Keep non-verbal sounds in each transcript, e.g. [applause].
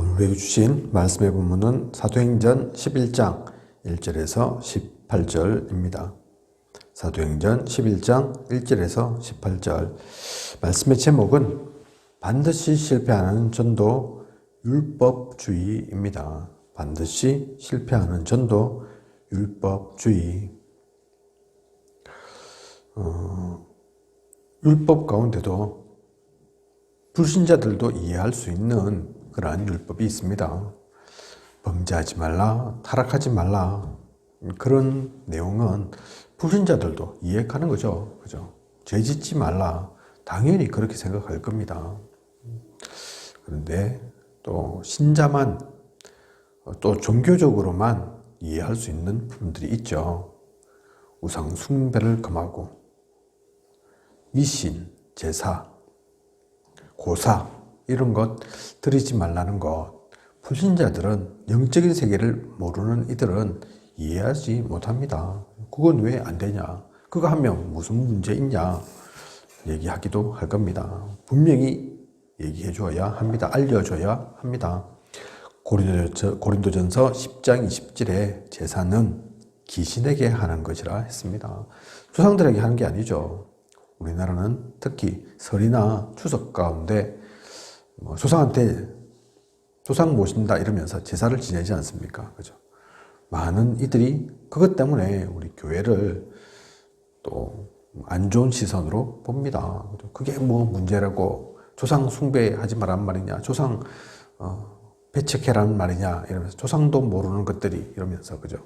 오늘 주신 말씀의 본문은 사도행전 11장 1절에서 18절입니다. 사도행전 11장 1절에서 18절. 말씀의 제목은 반드시 실패하는 전도 율법주의입니다. 반드시 실패하는 전도 율법주의. 어, 율법 가운데도 불신자들도 이해할 수 있는 그러한 율법이 있습니다. 범죄하지 말라, 타락하지 말라. 그런 내용은 불신자들도 이해하는 거죠. 그죠? 죄 짓지 말라. 당연히 그렇게 생각할 겁니다. 그런데 또 신자만 또 종교적으로만 이해할 수 있는 부분들이 있죠. 우상 숭배를 금하고 미신, 제사, 고사 이런 것 드리지 말라는 것. 불신자들은 영적인 세계를 모르는 이들은 이해하지 못합니다. 그건 왜 안 되냐? 그거 하면 무슨 문제 있냐? 얘기하기도 할 겁니다. 분명히 얘기해 줘야 합니다. 알려줘야 합니다. 고린도전서 10장 20절에 제사는 귀신에게 하는 것이라 했습니다. 조상들에게 하는 게 아니죠. 우리나라는 특히 설이나 추석 가운데 뭐 조상한테 조상 모신다 이러면서 제사를 지내지 않습니까? 그죠? 많은 이들이 그것 때문에 우리 교회를 또 안 좋은 시선으로 봅니다. 그게 뭐 문제라고 조상 숭배하지 말란 말이냐, 조상 어, 배척해라는 말이냐 이러면서 조상도 모르는 것들이 이러면서 그죠?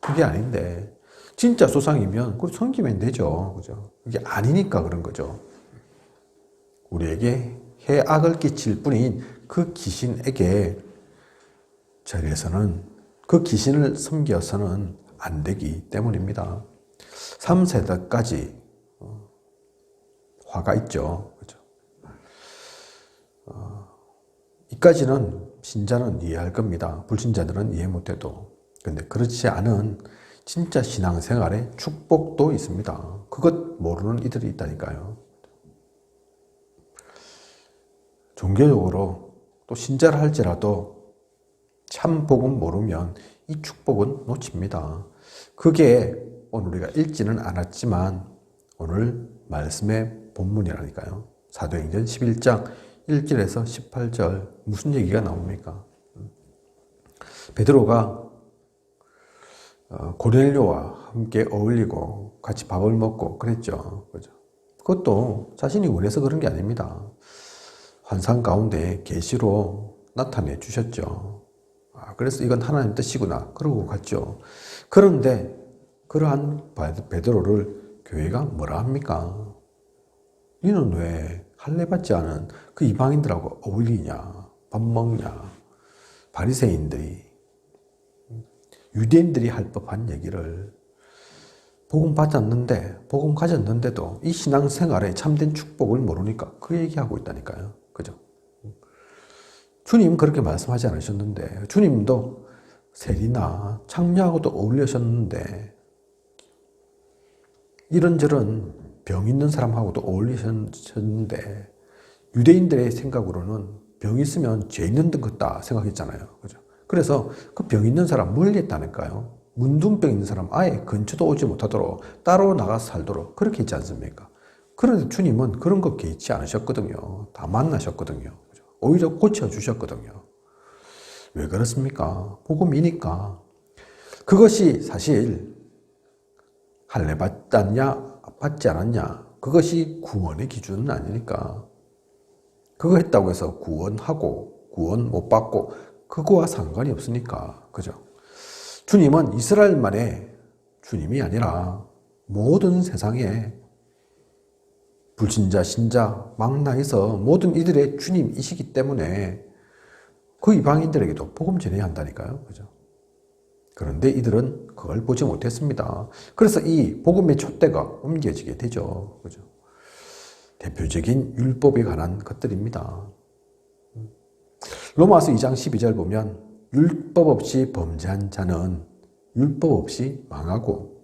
그게 아닌데 진짜 조상이면 그 섬기면 되죠, 그죠? 그게 아니니까 그런 거죠. 우리에게 해악을 끼칠 뿐인 그 귀신에게 절에서는 그 귀신을 섬겨서는 안 되기 때문입니다. 3세대까지 어, 화가 있죠. 그죠? 어, 이까지는 신자는 이해할 겁니다. 불신자들은 이해 못해도. 근데 그렇지 않은 진짜 신앙생활에 축복도 있습니다. 그것 모르는 이들이 있다니까요. 종교적으로 또 신자를 할지라도 참 복음 모르면 이 축복은 놓칩니다. 그게 오늘 우리가 읽지는 않았지만 오늘 말씀의 본문이라니까요. 사도행전 11장 1절에서 18절 무슨 얘기가 나옵니까? 베드로가 어, 고넬료와 함께 어울리고 같이 밥을 먹고 그랬죠. 그죠? 그것도 자신이 원해서 그런 게 아닙니다. 환상 가운데 계시로 나타내 주셨죠. 아, 그래서 이건 하나님 뜻이구나. 그러고 갔죠. 그런데 그러한 베드로를 교회가 뭐라 합니까? 너는 왜 할례 받지 않은 그 이방인들하고 어울리냐? 밥 먹냐? 바리새인들이 유대인들이 할 법한 얘기를 복음 받았는데 복음 가졌는데도 이 신앙 생활에 참된 축복을 모르니까 그 얘기하고 있다니까요. 그죠? 주님 그렇게 말씀하지 않으셨는데 주님도 세리나 창녀하고도 어울리셨는데 이런저런 병 있는 사람하고도 어울리셨는데 유대인들의 생각으로는 병 있으면 죄 있는 것 같다 생각했잖아요. 그죠? 그래서 그 병 있는 사람 멀리 했다니까요. 문둥병 있는 사람 아예 근처도 오지 못하도록 따로 나가서 살도록 그렇게 했지 않습니까? 그런데 주님은 그런 거 개의치 않으셨거든요. 다 만나셨거든요. 오히려 고쳐주셨거든요. 왜 그렇습니까? 복음이니까. 그것이 사실 할례 받았냐, 받지 않았냐, 그것이 구원의 기준은 아니니까. 그거 했다고 해서 구원하고, 구원 못 받고, 그거와 상관이 없으니까. 그죠? 주님은 이스라엘만의 주님이 아니라 모든 세상에 불신자, 신자, 망나에서 모든 이들의 주님이시기 때문에 그 이방인들에게도 복음 전해야 한다니까요. 그죠? 그런데 이들은 그걸 보지 못했습니다. 그래서 이 복음의 촛대가 옮겨지게 되죠. 그죠? 대표적인 율법에 관한 것들입니다. 로마서 2장 12절 보면 율법 없이 범죄한 자는 율법 없이 망하고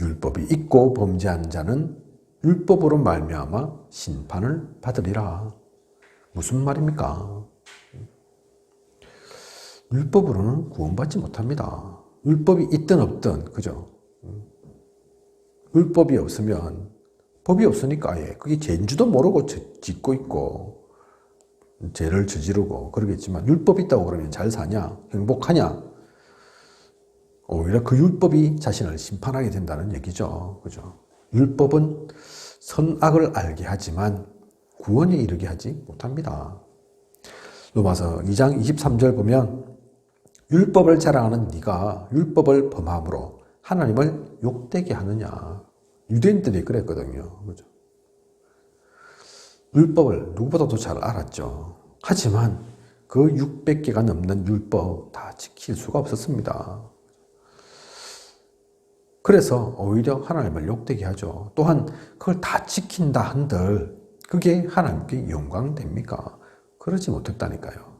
율법이 있고 범죄한 자는 율법으로 말미암아 심판을 받으리라. 무슨 말입니까? 율법으로는 구원받지 못합니다. 율법이 있든 없든, 그죠? 율법이 없으면, 법이 없으니까 아예, 그게 죄인지도 모르고 지- 짓고 있고, 죄를 저지르고 그러겠지만, 율법 있다고 그러면 잘 사냐? 행복하냐? 오히려 그 율법이 자신을 심판하게 된다는 얘기죠. 그죠? 율법은 선악을 알게 하지만 구원에 이르게 하지 못합니다. 로마서 2장 23절 보면 율법을 자랑하는 네가 율법을 범함으로 하나님을 욕되게 하느냐. 유대인들이 그랬거든요. 그죠? 율법을 누구보다도 잘 알았죠. 하지만 그 600개가 넘는 율법 다 지킬 수가 없었습니다. 그래서 오히려 하나님을 욕되게 하죠. 또한 그걸 다 지킨다 한들 그게 하나님께 영광됩니까? 그러지 못했다니까요.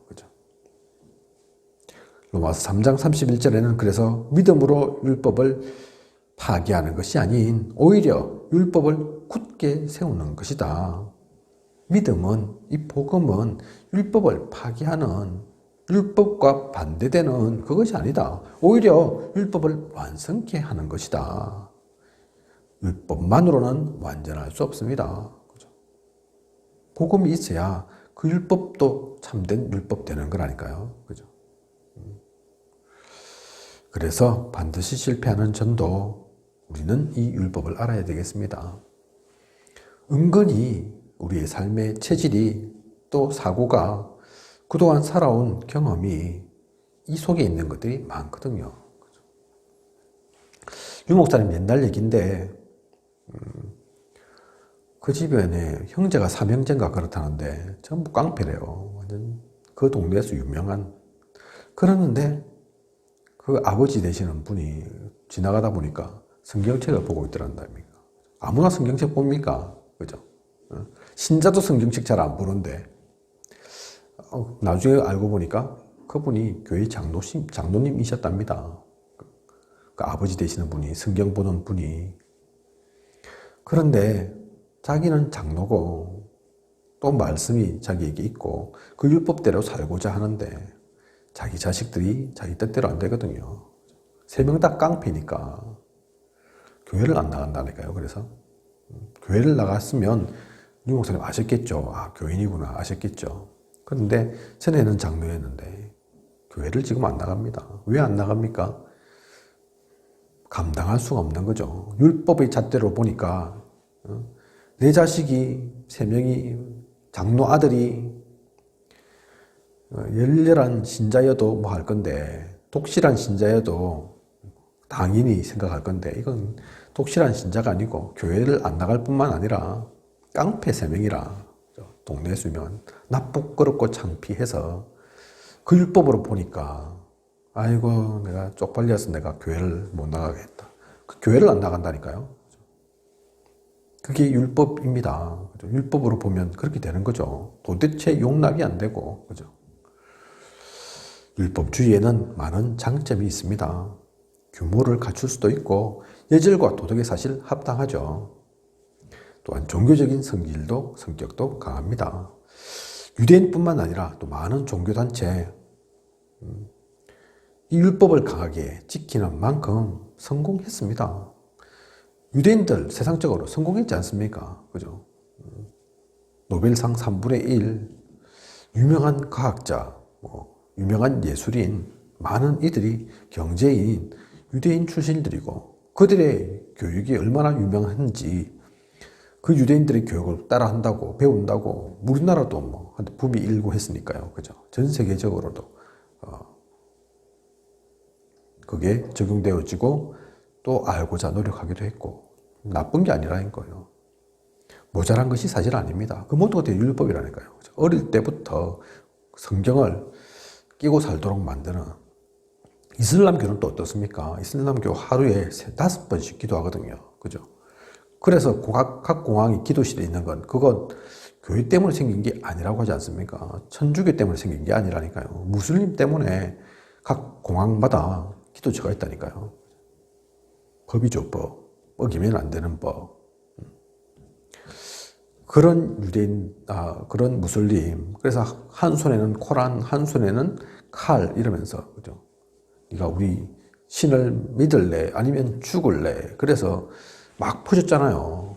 로마서 3장 31절에는 그래서 믿음으로 율법을 파기하는 것이 아닌 오히려 율법을 굳게 세우는 것이다. 믿음은 이 복음은 율법을 파기하는 율법과 반대되는 그것이 아니다. 오히려 율법을 완성케 하는 것이다. 율법만으로는 완전할 수 없습니다. 그죠? 복음이 있어야 그 율법도 참된 율법 되는 거라니까요. 그죠? 음. 그래서 반드시 실패하는 전도 우리는 이 율법을 알아야 되겠습니다. 은근히 우리의 삶의 체질이 또 사고가 그동안 살아온 경험이 이 속에 있는 것들이 많거든요. 유 목사님 옛날 얘기인데 음, 그 집안에 형제가 삼형제인가 그렇다는데 전부 깡패래요. 완전 그 동네에서 유명한 그러는데 그 아버지 되시는 분이 지나가다 보니까 성경책을 보고 있더란답니까. 아무나 성경책 봅니까? 그죠? 어? 신자도 성경책 잘 안 보는데 어, 나중에 알고 보니까 그분이 교회 장로님, 장로님이셨답니다. 그, 그 아버지 되시는 분이, 성경 보는 분이. 그런데 자기는 장로고 또 말씀이 자기에게 있고 그 율법대로 살고자 하는데 자기 자식들이 자기 뜻대로 안 되거든요. 세 명 다 깡패니까 교회를 안 나간다니까요. 그래서 음, 교회를 나갔으면 유 목사님 아셨겠죠. 아 교인이구나 아셨겠죠. 그런데 전에는 장로였는데 교회를 지금 안 나갑니다. 왜 안 나갑니까? 감당할 수가 없는 거죠. 율법의 잣대로 보니까 어, 내 자식이 세 명이 장로 아들이 어, 열렬한 신자여도 뭐 할 건데 독실한 신자여도 당연히 생각할 건데 이건 독실한 신자가 아니고 교회를 안 나갈 뿐만 아니라 깡패 세 명이라 동네 수면 나쁘끄럽고 창피해서 그 율법으로 보니까 아이고 내가 쪽팔려서 내가 교회를 못 나가겠다. 그 교회를 안 나간다니까요. 그게 율법입니다. 율법으로 보면 그렇게 되는 거죠. 도대체 용납이 안 되고 그죠? 율법주의에는 많은 장점이 있습니다. 규모를 갖출 수도 있고 예절과 도덕에 사실 합당하죠. 또한 종교적인 성질도 성격도 강합니다. 유대인뿐만 아니라 또 많은 종교단체 음, 이 율법을 강하게 지키는 만큼 성공했습니다. 유대인들 세상적으로 성공했지 않습니까? 그죠? 음, 노벨상 3분의 1, 유명한 과학자, 뭐 유명한 예술인, 많은 이들이 경제인, 유대인 출신들이고 그들의 교육이 얼마나 유명한지 그 유대인들의 교육을 따라한다고 배운다고 우리나라도 뭐 붐이 일고 했으니까요. 그죠? 전 세계적으로도 어, 그게 적용되어지고 또 알고자 노력하기도 했고 나쁜 게 아니라는 거예요. 모자란 것이 사실 아닙니다. 그 모두가 다 율법이라니까요. 그죠? 어릴 때부터 성경을 끼고 살도록 만드는 이슬람교는 또 어떻습니까? 이슬람교 하루에 세, 다섯 번씩 기도하거든요. 그죠? 그래서 각, 각 공항이 기도실에 있는 건 그건 교회 때문에 생긴 게 아니라고 하지 않습니까? 천주교 때문에 생긴 게 아니라니까요. 무슬림 때문에 각 공항마다 기도처가 있다니까요. 법이죠, 법. 어기면 안 되는 법. 그런 유대인, 아, 그런 무슬림. 그래서 한 손에는 코란, 한 손에는 칼 이러면서 그죠. 네가 우리 신을 믿을래 아니면 죽을래. 그래서 막 퍼졌잖아요.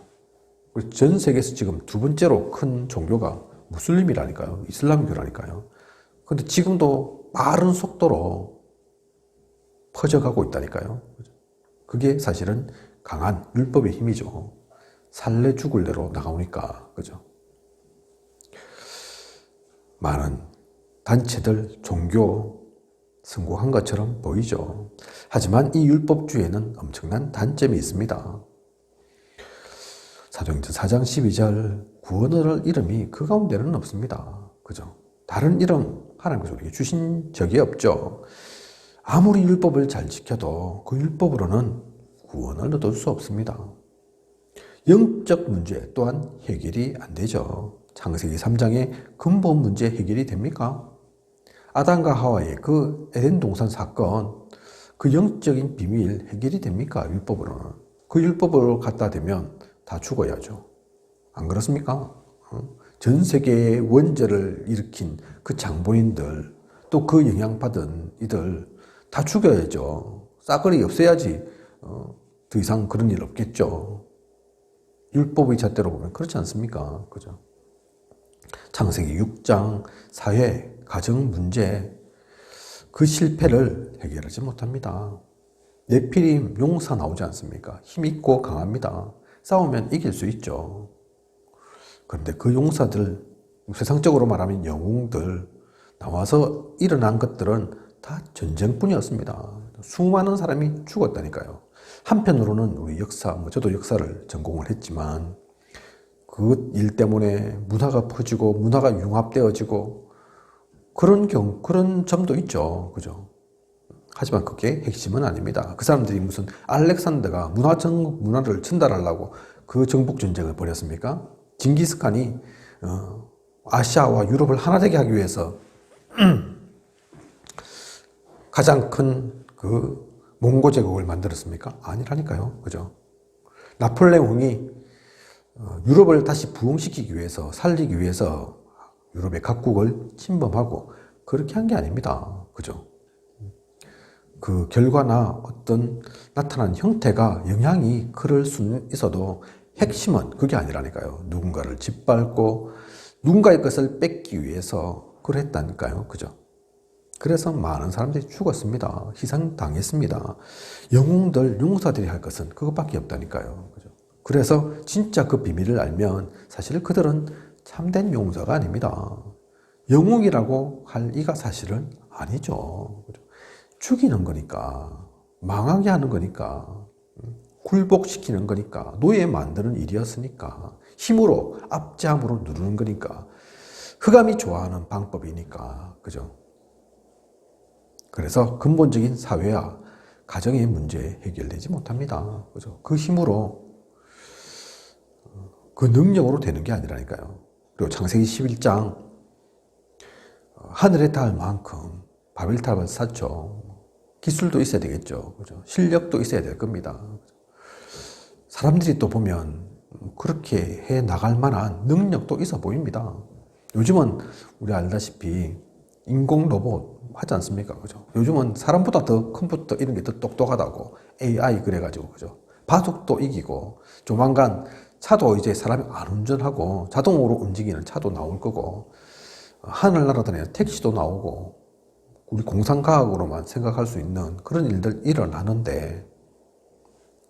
전 세계에서 지금 두 번째로 큰 종교가 무슬림이라니까요. 이슬람교라니까요. 근데 지금도 빠른 속도로 퍼져가고 있다니까요. 그게 사실은 강한 율법의 힘이죠. 살래 죽을래로 나가오니까, 그죠? 많은 단체들, 종교 성공한 것처럼 보이죠. 하지만 이 율법주의에는 엄청난 단점이 있습니다. 사도행전 4장 12절 구원을 이름이 그 가운데는 없습니다. 그죠? 다른 이름 하나님께서 우리에게 주신 적이 없죠. 아무리 율법을 잘 지켜도 그 율법으로는 구원을 얻을 수 없습니다. 영적 문제 또한 해결이 안 되죠. 창세기 3장의 근본 문제 해결이 됩니까? 아담과 하와의 그 에덴 동산 사건, 그 영적인 비밀 해결이 됩니까? 율법으로는. 그 율법으로 갖다 대면 다 죽어야죠. 안 그렇습니까? 어? 전 세계의 원죄를 일으킨 그 장본인들, 또 그 영향받은 이들 다 죽여야죠. 싸그리 없애야지 어, 더 이상 그런 일 없겠죠. 율법의 잣대로 보면 그렇지 않습니까? 그죠? 창세기 6장 사회, 가정 문제 그 실패를 해결하지 못합니다. 네피림 용사 나오지 않습니까? 힘 있고 강합니다. 싸우면 이길 수 있죠. 그런데 그 용사들, 세상적으로 말하면 영웅들, 나와서 일어난 것들은 다 전쟁뿐이었습니다. 수많은 사람이 죽었다니까요. 한편으로는 우리 역사, 뭐 저도 역사를 전공을 했지만 그 일 때문에 문화가 퍼지고 문화가 융합되어지고 그런 경, 그런 점도 있죠. 그죠? 하지만 그게 핵심은 아닙니다. 그 사람들이 무슨 알렉산더가 문화 정, 문화를 전달하려고 그 정복 전쟁을 벌였습니까? 징기스칸이 어, 아시아와 유럽을 하나 되게 하기 위해서 [clears throat] 가장 큰 그 몽고 제국을 만들었습니까? 아니라니까요. 그죠? 나폴레옹이 어, 유럽을 다시 부흥시키기 위해서 살리기 위해서 유럽의 각국을 침범하고 그렇게 한 게 아닙니다. 그죠? 그 결과나 어떤 나타난 형태가 영향이 그럴 수는 있어도 핵심은 그게 아니라니까요. 누군가를 짓밟고 누군가의 것을 뺏기 위해서 그랬다니까요. 그죠? 그래서 많은 사람들이 죽었습니다. 희생당했습니다. 영웅들, 용사들이 할 것은 그것밖에 없다니까요. 그죠? 그래서 진짜 그 비밀을 알면 사실 그들은 참된 용사가 아닙니다. 영웅이라고 할 이가 사실은 아니죠. 그죠? 죽이는 거니까, 망하게 하는 거니까, 굴복시키는 거니까, 노예 만드는 일이었으니까, 힘으로, 압제함으로 누르는 거니까, 흑암이 좋아하는 방법이니까, 그죠? 그래서 근본적인 사회와 가정의 문제 해결되지 못합니다. 그죠? 그 힘으로, 그 능력으로 되는 게 아니라니까요. 그리고 창세기 11장, 하늘에 닿을 만큼 바벨탑을 쌓죠. 기술도 있어야 되겠죠. 그죠? 실력도 있어야 될 겁니다. 사람들이 또 보면 그렇게 해 나갈 만한 능력도 있어 보입니다. 요즘은 우리 알다시피 인공 로봇 하지 않습니까? 그죠? 요즘은 사람보다 더 컴퓨터 이런 게 더 똑똑하다고 AI 그래가지고 그죠? 바둑도 이기고 조만간 차도 이제 사람이 안 운전하고 자동으로 움직이는 차도 나올 거고 하늘 날아다니는 택시도 나오고 우리 공상과학으로만 생각할 수 있는 그런 일들 일어나는데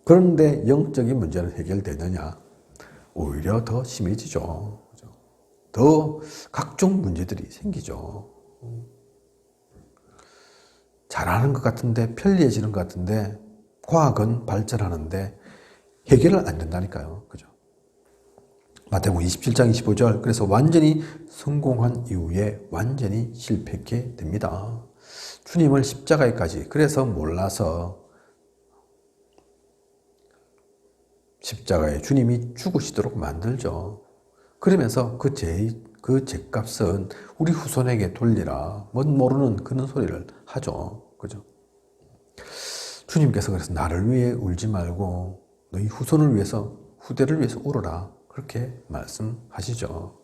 그런데 영적인 문제는 해결되느냐? 오히려 더 심해지죠. 더 각종 문제들이 생기죠. 잘하는 것 같은데 편리해지는 것 같은데 과학은 발전하는데 해결은 안 된다니까요. 그죠? 마태복음 27장 25절 그래서 완전히 성공한 이후에 완전히 실패하게 됩니다. 주님을 십자가에까지 그래서 몰라서 십자가에 주님이 죽으시도록 만들죠. 그러면서 그 죄, 그 죄값은 우리 후손에게 돌리라. 뭔 모르는 그런 소리를 하죠. 그죠? 주님께서 그래서 나를 위해 울지 말고 너희 후손을 위해서, 후대를 위해서 울어라. 그렇게 말씀하시죠.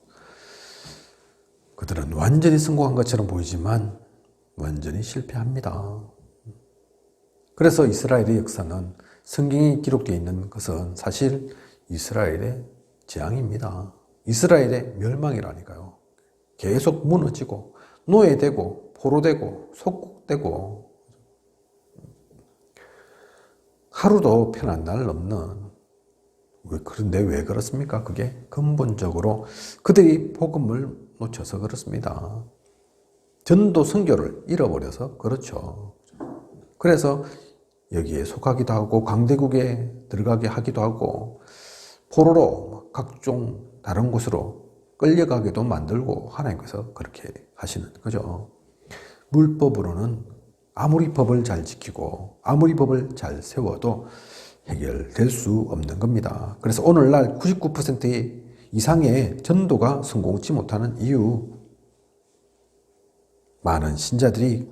그들은 완전히 성공한 것처럼 보이지만 완전히 실패합니다. 그래서 이스라엘의 역사는 성경이 기록되어 있는 것은 사실 이스라엘의 재앙입니다. 이스라엘의 멸망이라니까요. 계속 무너지고 노예되고 포로되고 속국되고 하루도 편한 날 없는 왜 그런데 왜 그렇습니까? 그게 근본적으로 그들이 복음을 놓쳐서 그렇습니다. 전도 선교를 잃어버려서 그렇죠. 그래서 여기에 속하기도 하고 강대국에 들어가게 하기도 하고 포로로 각종 다른 곳으로 끌려가게도 만들고 하나님께서 그렇게 하시는 거죠. 물법으로는 아무리 법을 잘 지키고 아무리 법을 잘 세워도 해결될 수 없는 겁니다. 그래서 오늘날 99% 이상의 전도가 성공치 못하는 이유 많은 신자들이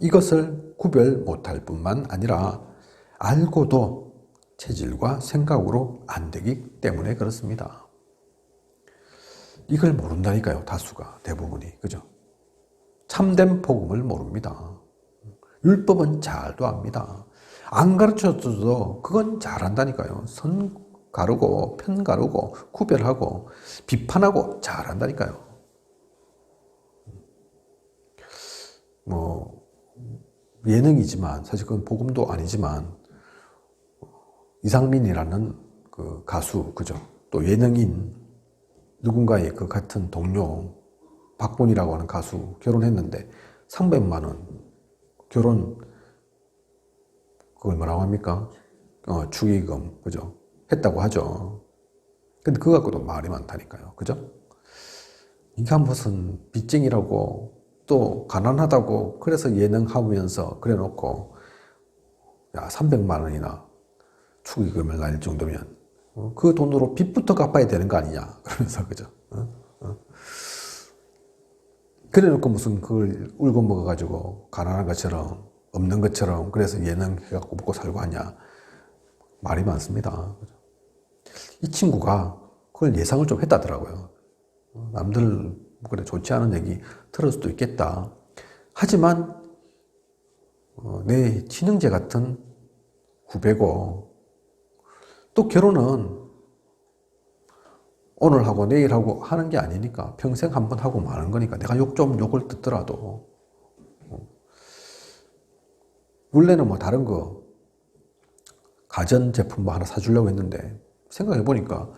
이것을 구별 못할 뿐만 아니라 알고도 체질과 생각으로 안 되기 때문에 그렇습니다. 이걸 모른다니까요, 다수가, 대부분이. 그죠? 참된 복음을 모릅니다. 율법은 잘도 압니다. 안 가르쳐줘도 그건 잘한다니까요. 선 가르고, 편 가르고, 구별하고, 비판하고 잘한다니까요. 뭐, 예능이지만, 사실 그건 복음도 아니지만, 이상민이라는 그 가수, 그죠? 또 예능인, 누군가의 그 같은 동료, 박본이라고 하는 가수 결혼했는데 300만 원 결혼 그걸 뭐라고 합니까? 어, 축의금 그죠? 했다고 하죠. 근데 그거 갖고도 말이 많다니까요. 그죠? 이게 무슨 빚쟁이라고 또 가난하다고 그래서 예능 하면서 그래 놓고 야 300만 원이나 축의금을 날 정도면 어, 그 돈으로 빚부터 갚아야 되는 거 아니냐 [laughs] 그러면서 그죠? 어? 어? 그래 놓고 무슨 그걸 울고 먹어 가지고 가난한 것처럼 없는 것처럼 그래서 예능 해 갖고 먹고 살고 하냐 말이 많습니다. 이 친구가 그걸 예상을 좀 했다더라고요. 남들 그래 좋지 않은 얘기 들을 수도 있겠다. 하지만 어, 내 친형제 같은 후배고 또 결혼은 오늘 하고 내일 하고 하는 게 아니니까 평생 한 번 하고 마는 거니까 내가 욕 좀 욕을 듣더라도 어. 원래는 뭐 다른 거 가전 제품 뭐 하나 사주려고 했는데 생각해 보니까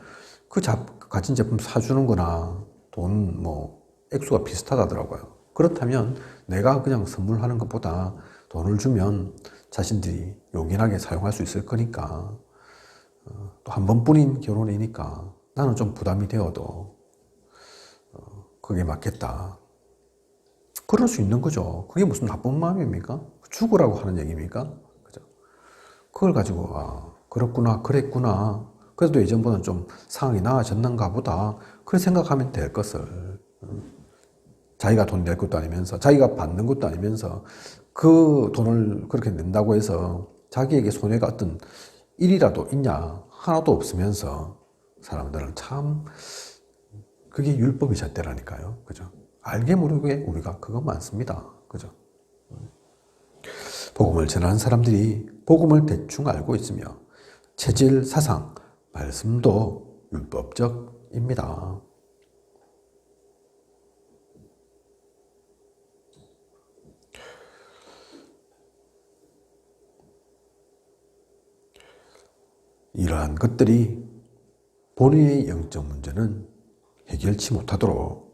그 가전 제품 사주는 거나 돈 뭐 액수가 비슷하다더라고요. 그렇다면 내가 그냥 선물하는 것보다 돈을 주면 자신들이 용인하게 사용할 수 있을 거니까 어, 또한 번뿐인 결혼이니까 나는 좀 부담이 되어도 어, 그게 맞겠다. 그럴 수 있는 거죠. 그게 무슨 나쁜 마음입니까? 죽으라고 하는 얘기입니까? 그죠? 그걸 가지고 아 그렇구나, 그랬구나. 그래도 예전보다는 좀 상황이 나아졌는가 보다. 그렇게 생각하면 될 것을. 자기가 돈 낼 것도 아니면서, 자기가 받는 것도 아니면서, 그 돈을 그렇게 낸다고 해서 자기에게 손해가 어떤 일이라도 있냐? 하나도 없으면서 사람들은 참 그게 율법의 잣대라니까요. 그죠? 알게 모르게 우리가 그거 많습니다. 그죠? 복음을 전하는 사람들이 복음을 대충 알고 있으며 체질, 사상, 말씀도 율법적입니다. 이러한 것들이 본인의 영적 문제는 해결치 못하도록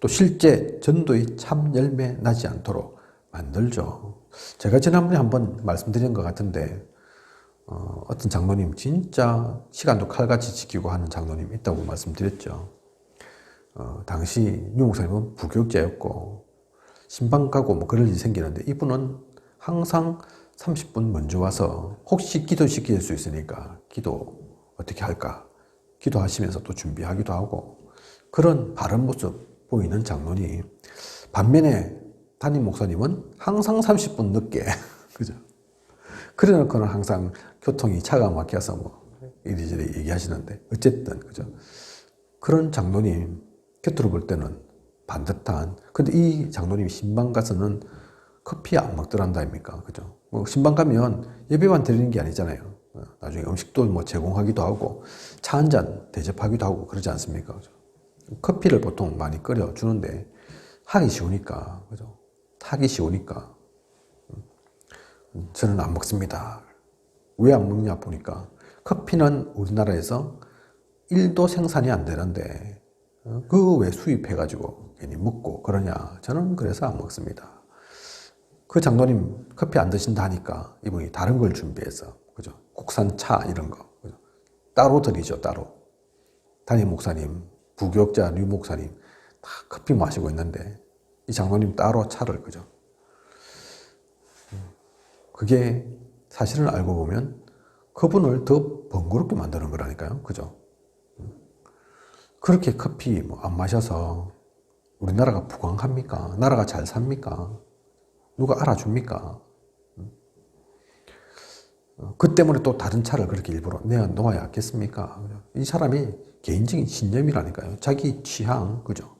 또 실제 전도의 참 열매 나지 않도록 만들죠. 제가 지난번에 한번 말씀드린 것 같은데 어, 떤 장로님 진짜 시간도 칼같이 지키고 하는 장로님 있다고 말씀드렸죠. 어, 당시 유 목사님은 부교육자였고 신방 가고 뭐 그럴 일이 생기는데 이분은 항상 30분 먼저 와서 혹시 기도 시킬 수 있으니까 기도 어떻게 할까 기도하시면서 또 준비하기도 하고 그런 바른 모습 보이는 장로님 반면에 담임 목사님은 항상 30분 늦게 [laughs] 그죠? 그래 놓고는 항상 교통이 차가 막혀서 뭐 이리저리 얘기하시는데 어쨌든 그죠. 그런 장로님 곁으로 볼 때는 반듯한 근데 이 장로님 신방 가서는 커피 안 먹더란다 아닙니까 그죠 뭐 신방 가면 예배만 드리는 게 아니잖아요. 어, 나중에 음식도 뭐 제공하기도 하고 차 한 잔 대접하기도 하고 그러지 않습니까? 그죠? 커피를 보통 많이 끓여 주는데 하기 쉬우니까 그죠? 타기 쉬우니까. 음, 저는 안 먹습니다. 왜 안 먹냐 보니까 커피는 우리나라에서 1도 생산이 안 되는데 그왜 수입해가지고 괜히 먹고 그러냐. 저는 그래서 안 먹습니다 그 장로님 커피 안 드신다 하니까 이분이 다른 걸 준비해서 그죠 국산 차 이런 거 그죠? 따로 드리죠 따로 담임 목사님 부교육자 류 목사님 다 커피 마시고 있는데 이 장로님 따로 차를 그죠 그게 사실을 알고 보면 그분을 더 번거롭게 만드는 거라니까요. 그죠? 그렇게 커피 뭐 안 마셔서 우리나라가 부강합니까? 나라가 잘 삽니까? 누가 알아줍니까? 어, 그 때문에 또 다른 차를 그렇게 일부러 내어 놓아야겠습니까? 이 사람이 개인적인 신념이라니까요. 자기 취향, 그죠?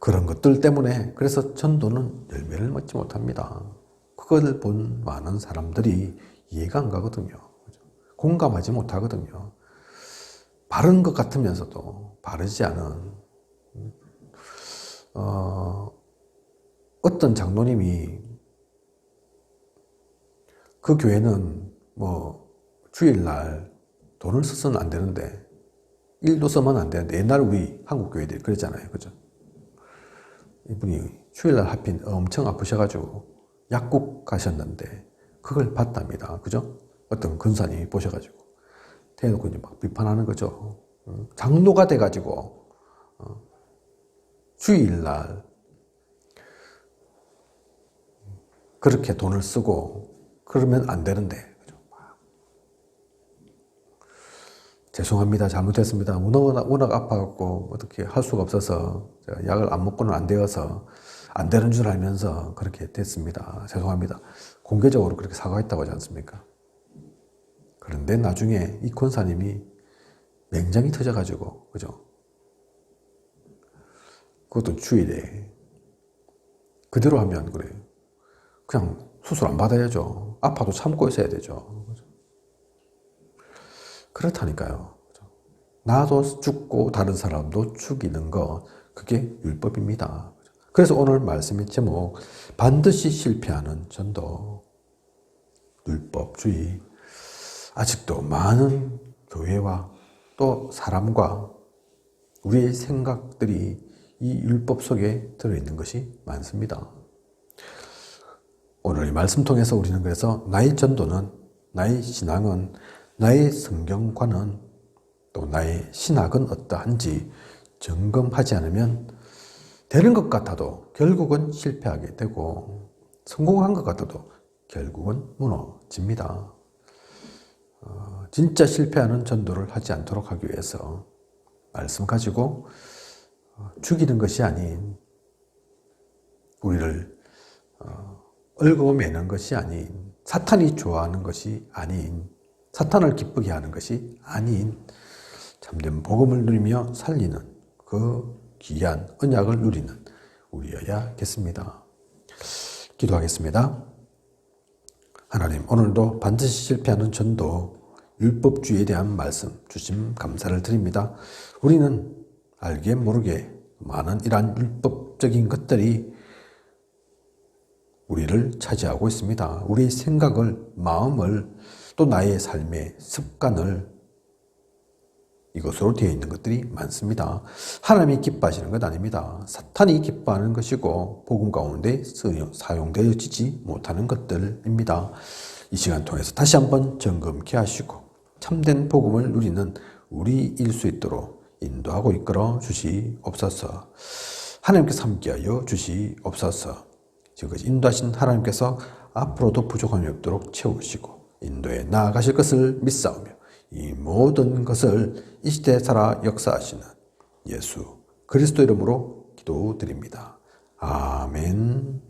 그런 것들 때문에 그래서 전도는 열매를 맺지 못합니다. 그걸 본 많은 사람들이 이해가 안 가거든요. 공감하지 못하거든요. 바른 것 같으면서도 바르지 않은 어, 어떤 장로님이 그 교회는 뭐 주일날 돈을 써서는 안 되는데 일도 쓰면 안 되는데 옛날 우리 한국 교회들이 그랬잖아요. 그죠? 이분이 휴일날 하필 엄청 아프셔가지고 약국 가셨는데 그걸 봤답니다. 그죠? 어떤 근사님이 보셔가지고 대놓고 이제 막 비판하는 거죠. 어, 장로가 돼가지고 어, 주일날 그렇게 돈을 쓰고 그러면 안 되는데? 죄송합니다. 잘못했습니다. 워낙, 워낙 아파갖고 어떻게 할 수가 없어서 약을 안 먹고는 안 되어서 안 되는 줄 알면서 그렇게 됐습니다. 죄송합니다. 공개적으로 그렇게 사과했다고 하지 않습니까? 그런데 나중에 이 권사님이 맹장이 터져가지고, 그죠? 그것도 주일에. 그대로 하면 그래요. 그냥 수술 안 받아야죠. 아파도 참고 있어야 되죠. 그렇다니까요. 나도 죽고 다른 사람도 죽이는 것, 그게 율법입니다. 그래서 오늘 말씀의 제목, 반드시 실패하는 전도, 율법주의. 아직도 많은 교회와 또 사람과 우리의 생각들이 이 율법 속에 들어있는 것이 많습니다. 오늘 이 말씀 통해서 우리는 그래서 나의 전도는, 나의 신앙은, 나의 성경과는 또 나의 신학은 어떠한지 점검하지 않으면 되는 것 같아도 결국은 실패하게 되고 성공한 것 같아도 결국은 무너집니다. 어, 진짜 실패하는 전도를 하지 않도록 하기 위해서 말씀 가지고 어, 죽이는 것이 아닌 우리를 어, 얽어매는 것이 아닌 사탄이 좋아하는 것이 아닌 사탄을 기쁘게 하는 것이 아닌 참된 복음을 누리며 살리는 그 귀한 언약을 누리는 우리여야겠습니다. 기도하겠습니다. 하나님, 오늘도 반드시 실패하는 전도, 율법주의에 대한 말씀 주심 감사를 드립니다. 우리는 알게 모르게 많은 이러한 율법적인 것들이 우리를 차지하고 있습니다. 우리의 생각을, 마음을, 또 나의 삶의 습관을 이것으로 되어 있는 것들이 많습니다. 하나님이 기뻐하시는 것 아닙니다. 사탄이 기뻐하는 것이고 복음 가운데 사용되어지지 못하는 것들입니다. 이 시간 통해서 다시 한번 점검케 하시고 참된 복음을 누리는 우리일 수 있도록 인도하고 이끌어 주시옵소서. 하나님께서 함께하여 주시옵소서. 지금까지 인도하신 하나님께서 앞으로도 부족함이 없도록 채우시고 인도에 나아가실 것을 믿사오며 이 모든 것을 이 시대에 살아 역사하시는 예수 그리스도 이름으로 기도드립니다. 아멘.